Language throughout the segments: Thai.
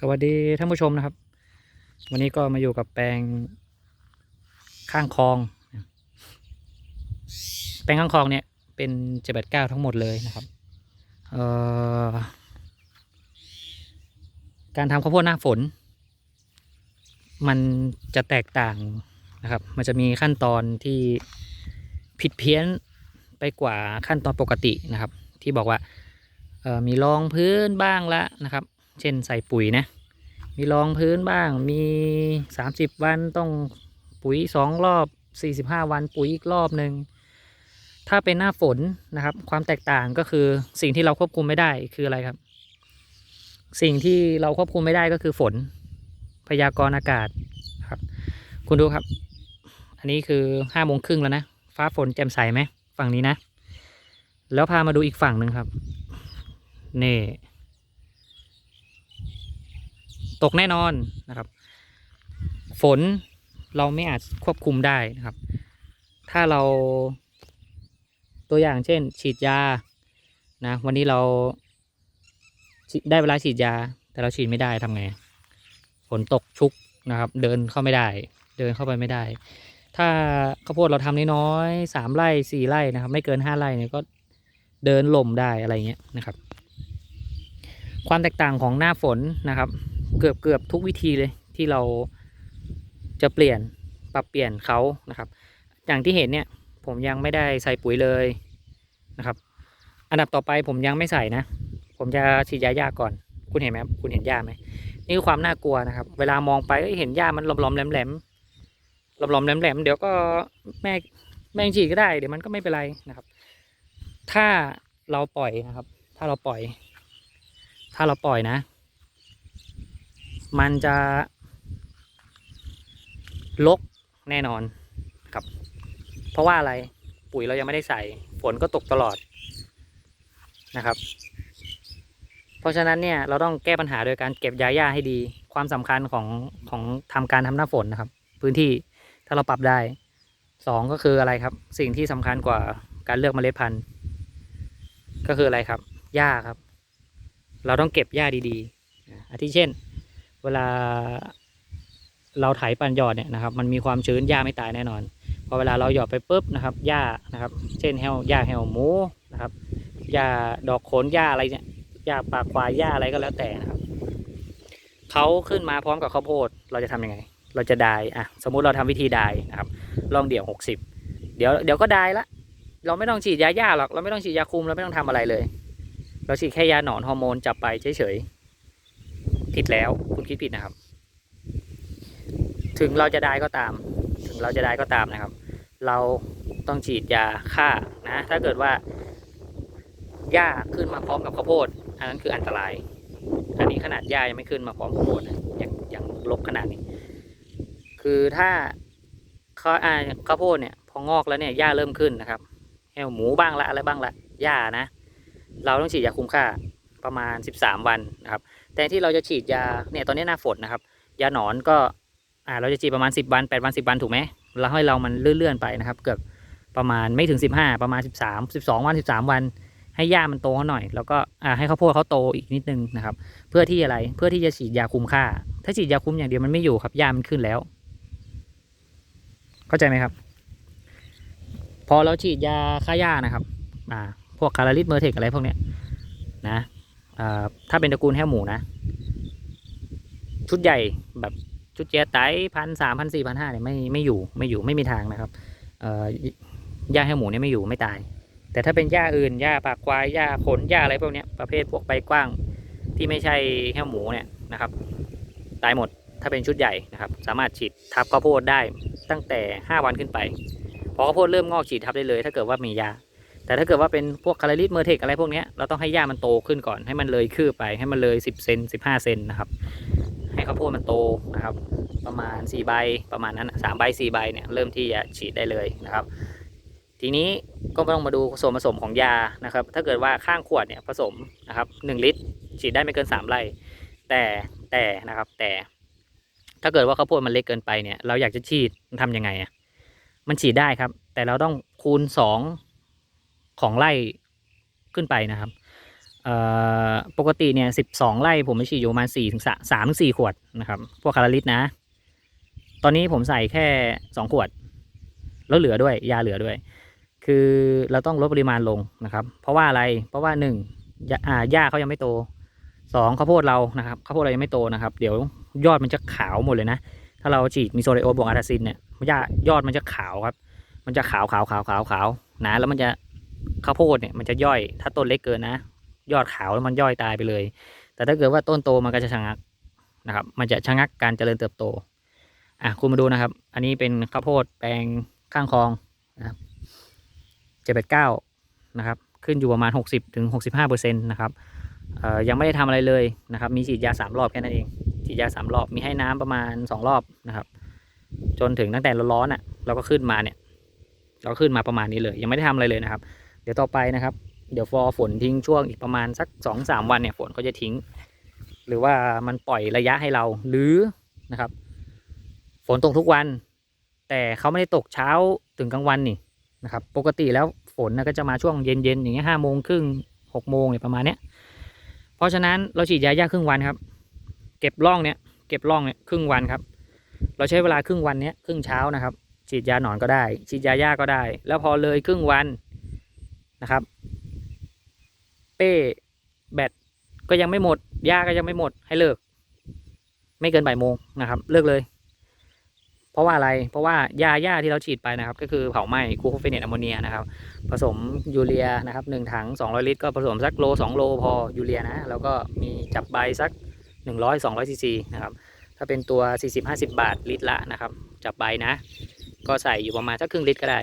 สวัสดีท่านผู้ชมนะครับ วันนี้ก็มาอยู่กับแปลงข้างคลอง แปลงข้างคลองเนี่ยเป็นเจ็ดแปดเก้าทั้งหมดเลยนะครับการทำข้าวโพดหน้าฝน มันจะแตกต่างนะครับ มันจะมีขั้นตอนที่ผิดเพี้ยนไปกว่าขั้นตอนปกตินะครับ ที่บอกว่ามีรองพื้นบ้างละนะครับ เช่นใส่ปุ๋ยนะ มีรองพื้นบ้าง มี 30 วันต้องปุ๋ยสองรอบ 45 วันปุ๋ยอีกรอบหนึ่ง ถ้าเป็นหน้าฝนนะครับ ความแตกต่างก็คือสิ่งที่เราควบคุมไม่ได้คืออะไรครับ สิ่งที่เราควบคุมไม่ได้ก็คือฝน พยากรณ์อากาศครับ คุณดูครับ อันนี้คือห้าโมงครึ่งแล้วนะ ฟ้าฝนแจ่มใสไหมฝั่งนี้นะ แล้วพามาดูอีกฝั่งหนึ่งครับ นี่ ตกแน่นอนนะครับ ฝนเราไม่อาจควบคุมได้นะครับ ถ้าเราตัวอย่างเช่น ฉีดยานะวันนี้เราได้เวลาฉีดยา แต่เราฉีดไม่ได้ทำไงฝนตกชุกนะครับ เดินเข้าไม่ได้ เดินเข้าไปไม่ได้ ถ้าข้าวโพดเราทำน้อยๆสามไร่สี่ไร่นะครับ ไม่เกินห้าไร่เนี่ยก็เดินหล่มได้อะไรเงี้ยนะครับ ความแตกต่างของหน้าฝนนะครับ เกือบเกือบทุกวิธีเลยที่เราจะเปลี่ยนปรับเปลี่ยนเขานะครับ อย่างที่เห็นเนี่ยผมยังไม่ได้ใส่ปุ๋ยเลยนะครับ อันดับต่อไปผมยังไม่ใส่นะ ผมจะฉีดยาหญ้าก่อน คุณเห็นไหมครับคุณเห็นหญ้าไหมนี่คือความน่ากลัวนะครับ เวลามองไปเอ้ยเห็นหญ้ามันหลอมๆแหลมๆหลอมๆแหลมๆเดี๋ยวก็แม่แม่งฉีดก็ได้เดี๋ยวมันก็ไม่เป็นไรนะครับ ถ้าเราปล่อยนะครับ ถ้าเราปล่อย ถ้าเราปล่อยนะ มันจะลกแน่นอนครับ เพราะว่าอะไรปุ๋ยเรายังไม่ได้ใส่ ฝนก็ตกตลอดนะครับ เพราะฉะนั้นเนี่ยเราต้องแก้ปัญหาโดยการเก็บยาหญ้าให้ดี ความสำคัญของของทำการทำหน้าฝนนะครับ พื้นที่ถ้าเราปรับได้สองก็คืออะไรครับ สิ่งที่สำคัญกว่าการเลือกเมล็ดพันธุ์ ก็คืออะไรครับหญ้าครับ เราต้องเก็บหญ้าดีๆอะอาทิเช่น เวลาเราไถปันหยอดเนี่ยนะครับ มันมีความชื้นหญ้าไม่ตายแน่นอน พอเวลาเราหยอดไปปุ๊บนะครับหญ้านะครับ เช่นแฮวหญ้าแฮวหมูนะครับหญ้าดอกโขนหญ้าอะไรเนี่ยหญ้าปากควายหญ้าอะไรก็แล้วแต่นะครับเขาขึ้นมาพร้อมกับข้าวโพดเราจะทำยังไง เราจะดายอะสมมุติเราทำวิธีดายนะครับลองเดี่ยวหกสิบเดี๋ยวเดี๋ยวก็ดายละเราไม่ต้องฉีดยาหญ้าหรอกเราไม่ต้องฉีดยาคุมเราไม่ต้องทำอะไรเลย เราฉีดแค่ยาหนอนฮอร์โมนจับไปเฉยๆ ผิดแล้ว คุณคิดผิดนะครับ ถึงเราจะได้ก็ตาม ถึงเราจะได้ก็ตามนะครับ เราต้องฉีดยาฆ่านะ ถ้าเกิดว่าหญ้าขึ้นมาพร้อมกับข้าวโพด อันนั้นคืออันตราย อันนี้ขนาดหญ้ายังไม่ขึ้นมาพร้อมข้าวโพดนะยังยังลบขนาดนี้ คือถ้าข้าอ่าข้าวโพดเนี่ย พองอกแล้วเนี่ยหญ้าเริ่มขึ้นนะครับแหวหมูบ้างละอะไรบ้างละหญ้านะ เราต้องฉีดยาคุมค่าประมาณ 13 วันนะครับ แต่ที่เราจะฉีดยาเนี่ยตอนนี้หน้าฝนนะครับ ยาหนอนก็อ่าเราจะฉีดประมาณ 10 วัน 8 วัน 10 วันถูกไหมเราให้เรามันเลื่อนๆไปนะครับ เกือบประมาณไม่ถึง 15 ประมาณ 13 12 วัน 13 วัน ให้หญ้ามันโตเขาหน่อย แล้วก็อ่าให้ข้าวโพดเขาโตอีกนิดนึงนะครับ เพื่อที่อะไรเพื่อที่จะฉีดยาคุมค่า ถ้าฉีดยาคุมอย่างเดียวมันไม่อยู่ครับหญ้ามันขึ้นแล้ว เข้าใจไหมครับ พอเราฉีดยาฆ่าหญ้านะครับอ่าพวกคาราลิสเมอร์เทกอะไรพวกเนี้ยนะ ถ้าเป็นตระกูลแห้วหมูนะ ชุดใหญ่แบบชุดเจียไตพันสามพันสี่พันห้าเนี่ยไม่ไม่อยู่ไม่อยู่ไม่มีทางนะครับเอ่อย่าแห้วหมูเนี่ยไม่อยู่ไม่ตาย แต่ถ้าเป็นหญ้าอื่นหญ้าปากควายหญ้าขนหญ้าอะไรพวกนี้ประเภทพวกใบกว้างที่ไม่ใช่แห้วหมูเนี่ยนะครับ ตายหมดถ้าเป็นชุดใหญ่นะครับ สามารถฉีดทับข้าวโพดได้ตั้งแต่ห้าวันขึ้นไป พอข้าวโพดเริ่มงอกฉีดทับได้เลย ถ้าเกิดว่ามียา แต่ถ้าเกิดว่าเป็นพวกคาราลิสเมอร์เทกอะไรพวกนี้เราต้องให้หญ้ามันโตขึ้นก่อนให้มันเลยคืบไปให้มันเลย 10เซน15เซนนะครับ ให้ข้าวโพดมันโตนะครับ ประมาณ4ใบประมาณนั้นสามใบ4ใบเนี่ยเริ่มที่จะฉีดได้เลยนะครับ ทีนี้ก็ต้องมาดูส่วนผสมของยานะครับ ถ้าเกิดว่าข้างขวดเนี่ยผสมนะครับ1ลิตร ฉีดได้ไม่เกิน 3ไร่แต่แต่นะครับแต่ ถ้าเกิดว่าข้าวโพดมันเล็กเกินไปเนี่ย เราอยากจะฉีดทำยังไงอะมันฉีดได้ครับ แต่เราต้องคูณ 2 ของไร่ขึ้นไปนะครับปกติเนี่ยสิบสองไร่ผมไม่ฉีดอยู่ประมาณสี่ถึงสามถึงสี่ขวดนะครับ พวกคาราลิตนะ ตอนนี้ผมใส่แค่สองขวด แล้วเหลือด้วย ยาเหลือด้วย คือเราต้องลดปริมาณลงนะครับ เพราะว่าอะไร เพราะว่าหนึ่งยาอ่าหญ้าเขายังไม่โตสองข้าวโพดเรานะครับข้าวโพดเรายังไม่โตนะครับ เดี๋ยวยอดมันจะขาวหมดเลยนะ ถ้าเราฉีดมิโซไดโอบวกอาร์ตาซินเนี่ยหญ้ายอดมันจะขาวครับ มันจะขาวขาวขาวขาวขาวนะ แล้วมันจะ ข้าวโพดเนี่ยมันจะย่อย ถ้าต้นเล็กเกินนะ ยอดขาวแล้วมันย่อยตายไปเลย แต่ถ้าเกิดว่าต้นโตมันก็จะชะงักนะครับ มันจะชะงักการเจริญเติบโต อะคุณมาดูนะครับ อันนี้เป็นข้าวโพดแปลงข้างคลองนะครับเจ็ดแปดเก้านะครับ ขึ้นอยู่ประมาณหกสิบถึงหกสิบห้าเปอร์เซ็นต์นะครับยังไม่ได้ทำอะไรเลยนะครับ มีฉีดยาสามรอบแค่นั้นเอง ฉีดยาสามรอบ มีให้น้ำประมาณสองรอบนะครับ จนถึงตั้งแต่ร้อนๆอะ เราก็ขึ้นมาเนี่ย เราขึ้นมาประมาณนี้เลย ยังไม่ได้ทำอะไรเลยนะครับ ดี๋ยวต่อไปนะครับ เดี๋ยวฟอฝนทิ้งช่วงอีกประมาณสักสองสามวันเนี่ยฝนก็จะทิ้ง หรือว่ามันปล่อยระยะให้เราหรือนะครับ ฝนตกทุกวัน แต่เขาไม่ได้ตกเช้าถึงกลางวันนี่นะครับ ปกติแล้วฝนก็จะมาช่วงเย็นๆอย่างเงี้ยห้าโมงครึ่งหกโมงเนี่ยประมาณเนี้ยเพราะฉะนั้นเราฉีดยาหญ้าครึ่งวันครับ เก็บร่องเนี่ยเก็บร่องเนี่ยครึ่งวันครับ เราใช้เวลาครึ่งวันเนี้ยครึ่งเช้านะครับ ฉีดยาหนอนก็ได้ ฉีดยาหญ้าก็ได้ แล้วพอเลยครึ่งวัน นะครับ เป้แบตก็ยังไม่หมดหญ้าก็ยังไม่หมดให้เลิก ไม่เกินบ่ายโมงนะครับ เลิกเลย เพราะว่าอะไรเพราะว่ายาหญ้าที่เราฉีดไปนะครับ ก็คือเผาไหม้คูโคเฟเนตอะโมเนียนะครับ ผสมยูเรียนะครับหนึ่งถัง 200 ลิตร ก็ผสมสักโล 2 โลพอยูเรียนะ แล้วก็มีจับใบสัก 100 200ซีซีนะครับถ้าเป็นตัว 40-50 บาทลิตรละนะครับ จับใบนะ ก็ใส่อยู่ประมาณสักครึ่งลิตรก็ได้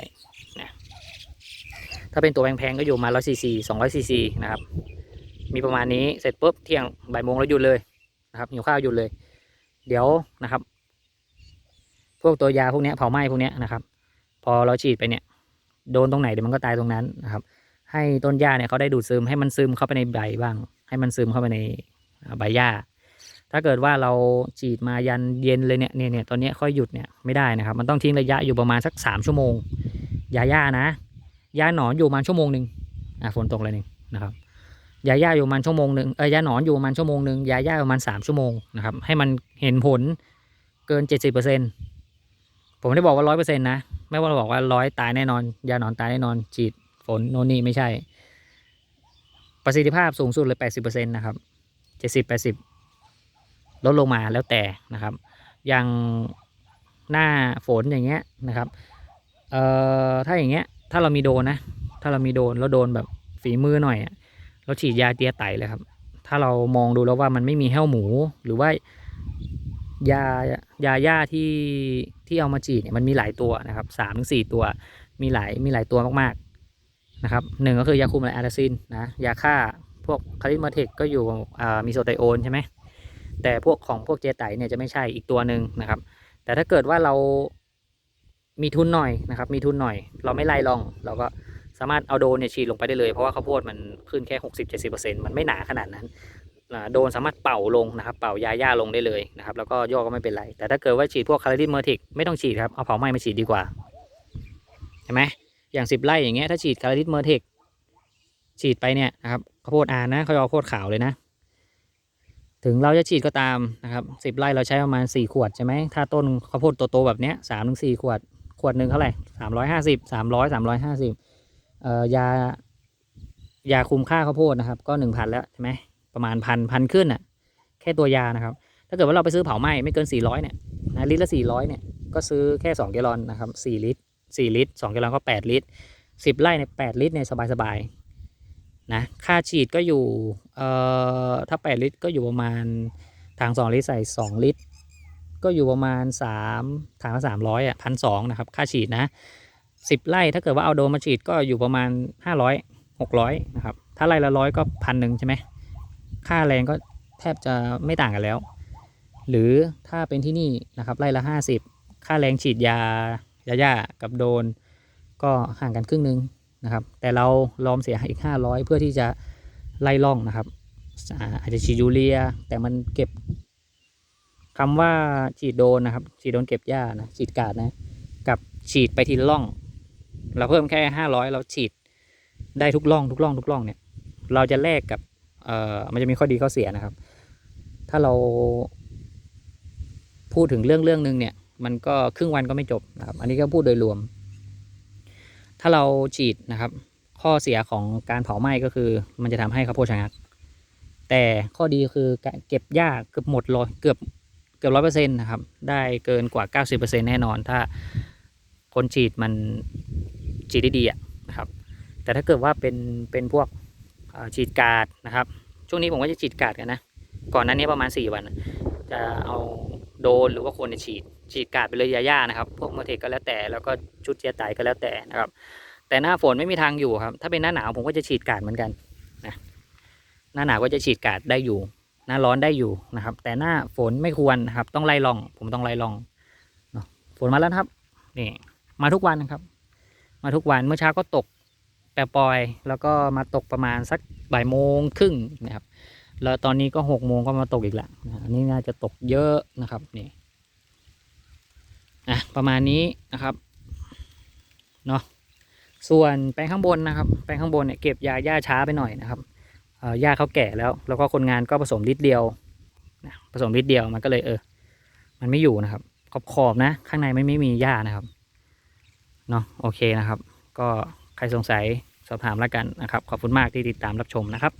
ถ้าเป็นตัวแพงๆก็อยู่มา100ซีซี200ซีซีนะครับ มีประมาณนี้เสร็จปุ๊บเที่ยงบ่ายโมงแล้วหยุดเลยนะครับหิวข้าวหยุดเลย เดี๋ยวนะครับ พวกตัวยาพวกเนี้ยเผาไหม้พวกเนี้ยนะครับ พอเราฉีดไปเนี่ย โดนตรงไหนเดี๋ยวมันก็ตายตรงนั้นนะครับ ให้ต้นหญ้าเนี่ยเขาได้ดูดซึมให้มันซึมเข้าไปในใบบ้าง ให้มันซึมเข้าไปในใบหญ้าถ้าเกิดว่าเราฉีดมายันเย็นเลยเนี่ยเนี่ยตอนนี้ค่อยหยุดเนี่ยไม่ได้นะครับ มันต้องทิ้งระยะอยู่ประมาณสักสามชั่วโมง ยาหญ้านะ ยาหนอนอยู่ประมาณชั่วโมงหนึ่งอะฝนตกเลยหนึ่งนะครับยาหญ้าอยู่ประมาณชั่วโมงหนึ่งเออยาหนอนอยู่ประมาณชั่วโมงหนึ่งยาหญ้าประมาณสามชั่วโมงนะครับให้มันเห็นผลเกินเจ็ดสิบเปอร์เซ็นต์ผมไม่ได้บอกว่าร้อยเปอร์เซ็นต์นะไม่ว่าเราบอกว่าร้อยตายแน่นอน ยาหนอนตายแน่นอนฉีดฝนโน่นนี่ไม่ใช่ ประสิทธิภาพสูงสุดเลยแปดสิบเปอร์เซ็นต์นะครับเจ็ดสิบแปดสิบลดลงมาแล้วแต่นะครับ อย่างหน้าฝนอย่างเงี้ยนะครับเอ่อถ้าอย่างเงี้ย ถ้าเรามีโดนนะ ถ้าเรามีโดนแล้วโดนแบบฝีมือหน่อยเราฉีดยาเตียไตเลยครับ ถ้าเรามองดูแล้วว่ามันไม่มีแห้วหมูหรือว่ายายาหญ้าที่ที่เอามาฉีดเนี่ยมันมีหลายตัวนะครับสามถึงสี่ตัว มีหลายมีหลายตัวมากๆนะครับหนึ่งก็คือยาคุมแลอาราซินนะยาฆ่าพวกคาริมาเทคก็อยู่มีโซไตโอนใช่ไหมแต่พวกของพวกเจไตเนี่ยจะไม่ใช่อีกตัวหนึ่งนะครับ แต่ถ้าเกิดว่าเรา มีทุนหน่อยนะครับ มีทุนหน่อย เราไม่ไล่ลอง เราก็สามารถเอาโดนเนี่ยฉีดลงไปได้เลย เพราะว่าข้าวโพดมันขึ้นแค่หกสิบเจ็ดสิบเปอร์เซ็นต์มันไม่หนาขนาดนั้นโดนสามารถเป่าลงนะครับ เป่ายาหญ้าลงได้เลยนะครับ แล้วก็ย่อก็ไม่เป็นไร แต่ถ้าเกิดว่าฉีดพวกคาราดินเมอร์ทิกไม่ต้องฉีดครับ เอาเผาไหม้มาฉีดดีกว่า เห็นไหมอย่างสิบไร่อย่างเงี้ย ถ้าฉีดคาราดินเมอร์ทิกฉีดไปเนี่ยนะครับข้าวโพดอ่านนะเขาจะเอาข้าวโพดขาวเลยนะ ถึงเราจะฉีดก็ตามนะครับสิบไร่เราใช้ประมาณสี่ขวดใช่ไหมถ้าต้นข้าวโพดโตๆแบบเนี้ยสามถึงสี่ขวด วดหนึ่งเท่าไหร่สามร้อยห้าสิบสามร้อยสามร้อยห้าสิบเอ่อยายาคุมค่าข้าวโพดนะครับ ก็หนึ่งพันแล้วใช่ไหมประมาณพันพันขึ้นอะ แค่ตัวยานะครับ ถ้าเกิดว่าเราไปซื้อเผาไหม้ไม่เกินสี่ร้อยเนี่ยนะลิตรละสี่ร้อยเนี่ยก็ซื้อแค่สองแกลลอนนะครับสี่ลิตรสี่ลิตรสองแกลลอนก็แปดลิตรสิบไร่ในแปดลิตรเนี่ยสบายๆนะค่าฉีดก็อยู่เอ่อถ้าแปดลิตรก็อยู่ประมาณถังสองลิตรใส่สองลิตร ก็อยู่ประมาณสามถังละสามร้อยอะพันสองนะครับ ค่าฉีดนะสิบไร่ถ้าเกิดว่าเอาโดรนมาฉีดก็อยู่ประมาณห้าร้อยหกร้อยนะครับถ้าไร่ละร้อยก็พันหนึ่งใช่ไหมค่าแรงก็แทบจะไม่ต่างกันแล้ว หรือถ้าเป็นที่นี่นะครับไร่ละห้าสิบค่าแรงฉีดยายาย่ากับโดน ก็ห่างกันครึ่งหนึ่งนะครับแต่เราลอมเสียอีกห้าร้อยเพื่อที่จะไล่ล่องนะครับอาจจะฉีดยูเรีย แต่มันเก็บ คำว่าฉีดโดนนะครับ ฉีดโดนเก็บหญ้านะฉีดกาดนะ กับฉีดไปทีล่อง เราเพิ่มแค่ห้าร้อยเราฉีดได้ทุกล่องทุกล่องทุกล่องเนี่ย เราจะแลกกับเอ่อมันจะมีข้อดีข้อเสียนะครับ ถ้าเราพูดถึงเรื่องเรื่องหนึ่งเนี่ย มันก็ครึ่งวันก็ไม่จบนะครับ อันนี้ก็พูดโดยรวม ถ้าเราฉีดนะครับ ข้อเสียของการเผาไหม้ก็คือ มันจะทำให้ข้าวโพดชะงักแต่ข้อดีคือเก็บหญ้าเกือบหมดเลยเกือบ กือบร้อยเปอร์เซ็นต์นะครับ ได้เกินกว่าเก้าสิบเปอร์เซ็นแน่นอน ถ้าคนฉีดมันฉีดได้ดีอะนะครับ แต่ถ้าเกิดว่าเป็นเป็นพวกฉีดกาดนะครับ ช่วงนี้ผมก็จะฉีดกาดกันนะ ก่อนนั้นนี้ประมาณ4วัน จะเอาโดนหรือว่าคนฉีดฉีดกาดไปเลยยาย่านะครับ พวกโมเทคก็แล้วแต่แล้วก็ชุดเจียไตก็แล้วแต่นะครับ แต่หน้าฝนไม่มีทางอยู่ครับ ถ้าเป็นหน้าหนาวผมก็จะฉีดกาดเหมือนกันนะหน้าหนาวก็จะฉีดกาดได้อยู่ หน้าร้อนได้อยู่นะครับ แต่หน้าฝนไม่ควรนะครับ ต้องไล่ล่อง ผมต้องไล่ล่องเนาะฝนมาแล้วครับนี่มาทุกวันนะครับ มาทุกวันเมื่อเช้าก็ตกแปรปรอยแล้วก็มาตกประมาณสักบ่ายโมงครึ่งนะครับแล้วตอนนี้ก็หกโมงก็มาตกอีกแล้วนะอันนี้น่าจะตกเยอะนะครับนี่อะประมาณนี้นะครับเนาะส่วนแปลงข้างบนนะครับ แปลงข้างบนเนี่ยเก็บยาหญ้าช้าไปหน่อยนะครับ หญ้าเขาแก่แล้ว แล้วก็คนงานก็ผสมลิตรเดียวนะผสมลิตรเดียวมันก็เลยเออ มันไม่อยู่นะครับ ขอบขอบๆนะ ข้างในไม่ไม่มีหญ้านะครับเนาะโอเคนะครับ ก็ใครสงสัยสอบถามแล้วกันนะครับ ขอบคุณมากที่ติดตามรับชมนะครับ